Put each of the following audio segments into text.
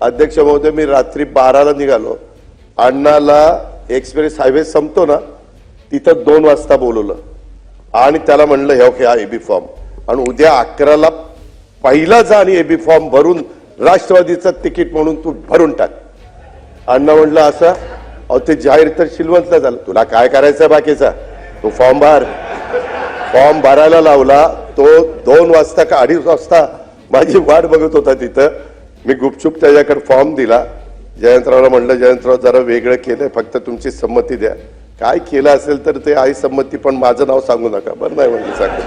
अध्यक्ष महोदय मी रात्री बाराला निघालो. अण्णाला एक्सप्रेस हायवे संपतो ना तिथं दोन वाजता बोलवलं. आणि त्याला म्हणलं हे ओके हा एबी फॉर्म आणि उद्या अकराला पहिला जा आणि एबी फॉर्म भरून राष्ट्रवादीचं तिकीट म्हणून तू भरून टाक. अण्णा म्हणलं असं? अहो ते जाहीर तर शिलवंतला झालं. तुला काय करायचं बाकीचा? तू फॉर्म भर. फॉर्म भरायला लावला तो दोन वाजता का अडीच वाजता माझी वाट बघत होता तिथं. मी गुपचूप त्याच्याकडे फॉर्म दिला. जयंतरावला म्हणलं जयंतराव जरा वेगळं केलंय फक्त तुमची संमती द्या. काय केलं असेल तर ते आई संमती पण माझं नाव सांगू नका. बरं नाही म्हणजे सांगू.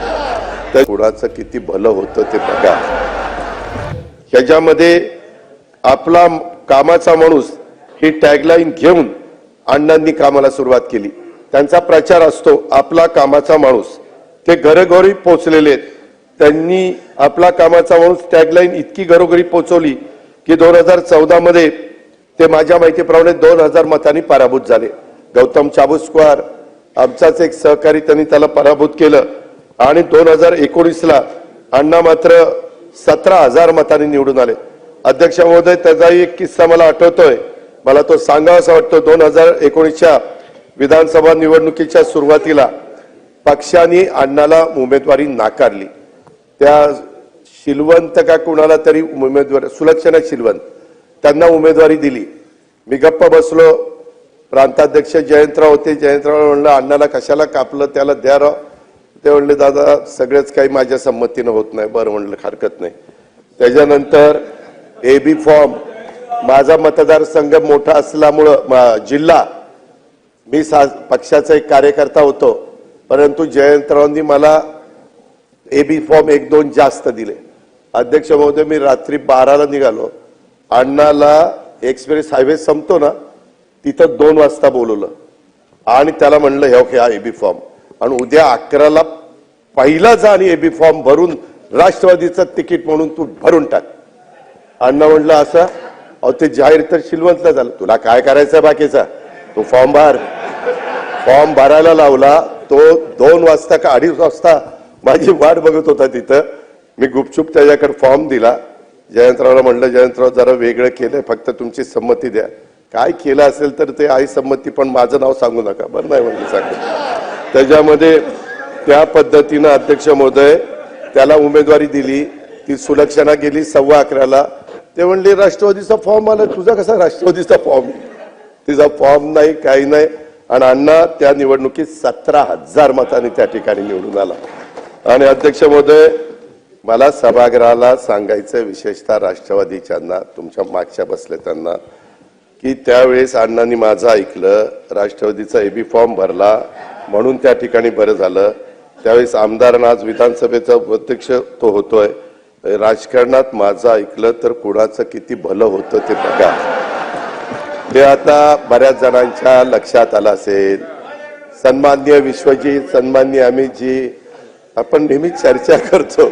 तर कुणाचं किती भलं होतं ते बघा. ह्याच्यामध्ये आपला कामाचा माणूस ही टॅगलाईन घेऊन अण्णांनी कामाला सुरुवात केली. त्यांचा प्रचार असतो आपला कामाचा माणूस. ते घरोघरी पोचलेले आहेत. त्यांनी आपला कामाचा माणूस टॅगलाईन इतकी घरोघरी पोचवली की दोन हजार चौदामध्ये ते माझ्या माहितीप्रमाणे दोन हजार मतांनी पराभूत झाले. गौतम चाबुस्कर आमचाच एक सहकारी त्यांनी त्याला पराभूत केलं. आणि दोन हजार एकोणीसला अण्णा मात्र सतरा हजार मतांनी निवडून आले. अध्यक्ष महोदय त्याचाही एक किस्सा मला आठवतोय. मला तो सांगावासा वाटतो दोन हजार एकोणीसच्या विधानसभा निवडणुकीच्या सुरुवातीला पक्षाने अण्णाला उमेदवारी नाकारली. त्या शिलवंत का कुणाला तरी उमेदवार सुलक्षणा शिलवंत त्यांना उमेदवारी दिली. मी गप्प बसलो. प्रांताध्यक्ष जयंतराव होते. जयंतराव म्हणलं अण्णाला कशाला कापलं? त्याला द्या राव ते म्हणले दादा सगळेच काही माझ्या संमतीनं होत नाही. बरं म्हणलं हरकत नाही. त्याच्यानंतर ए बी फॉर्म माझा मतदारसंघ मोठा असल्यामुळं जिल्हा. मी सा पक्षाचा एक कार्यकर्ता होतो. परंतु जयंतरावांनी मला ए बी फॉर्म एक दोन जास्त दिले. अध्यक्ष महोदय मी रात्री बाराला निघालो. अण्णाला एक्सप्रेस हायवे संपतो ना तिथं दोन वाजता बोलवलं. आणि त्याला म्हणलं हे ओके हा एबी फॉर्म आणि उद्या अकराला पहिला जा आणि एबी फॉर्म भरून राष्ट्रवादीचं तिकीट म्हणून तू भरून टाक. अण्णा म्हणलं असं? अहो ते जाहीर तर शिलवंतला झालं. तुला काय करायचं बाकीचा? तू फॉर्म भर. फॉर्म भरायला लावला तो दोन वाजता का अडीच वाजता माझी वाट बघत होता तिथं. मी गुपचूप त्याच्याकडे फॉर्म दिला. जयंतरावला म्हणलं जयंतराव जरा वेगळं केलंय फक्त तुमची संमती द्या. काय केलं असेल तर ते आई संमती पण माझं नाव सांगू नका. बरं नाही म्हणजे सांगू. त्याच्यामध्ये त्या पद्धतीनं अध्यक्ष महोदय त्याला उमेदवारी दिली. ती सुलक्षणा गेली सव्वा अकराला. ते म्हणले राष्ट्रवादीचा फॉर्म आला तुझा कसा राष्ट्रवादीचा फॉर्म तिचा फॉर्म नाही काही नाही. आणि अण्णा त्या निवडणुकीत सतरा हजार मतांनी त्या ठिकाणी निवडून आला. आणि अध्यक्ष महोदय मला सभागृहाला सांगायचं विशेषतः राष्ट्रवादीच्यांना तुमच्या मागच्या बसले त्यांना की त्यावेळेस अण्णांनी माझं ऐकलं राष्ट्रवादीचा एबी फॉर्म भरला म्हणून त्या ठिकाणी बरं झालं. त्यावेळेस आमदारांना आज विधानसभेचा प्रत्यक्ष तो होतोय. राजकारणात माझं ऐकलं तर कुणाचं किती भलं होतं ते बघा. ते आता बऱ्याच जणांच्या लक्षात आलं असेल. सन्मान्य विश्वजीत सन्मान्य अमितजी आपण नेहमी चर्चा करतो.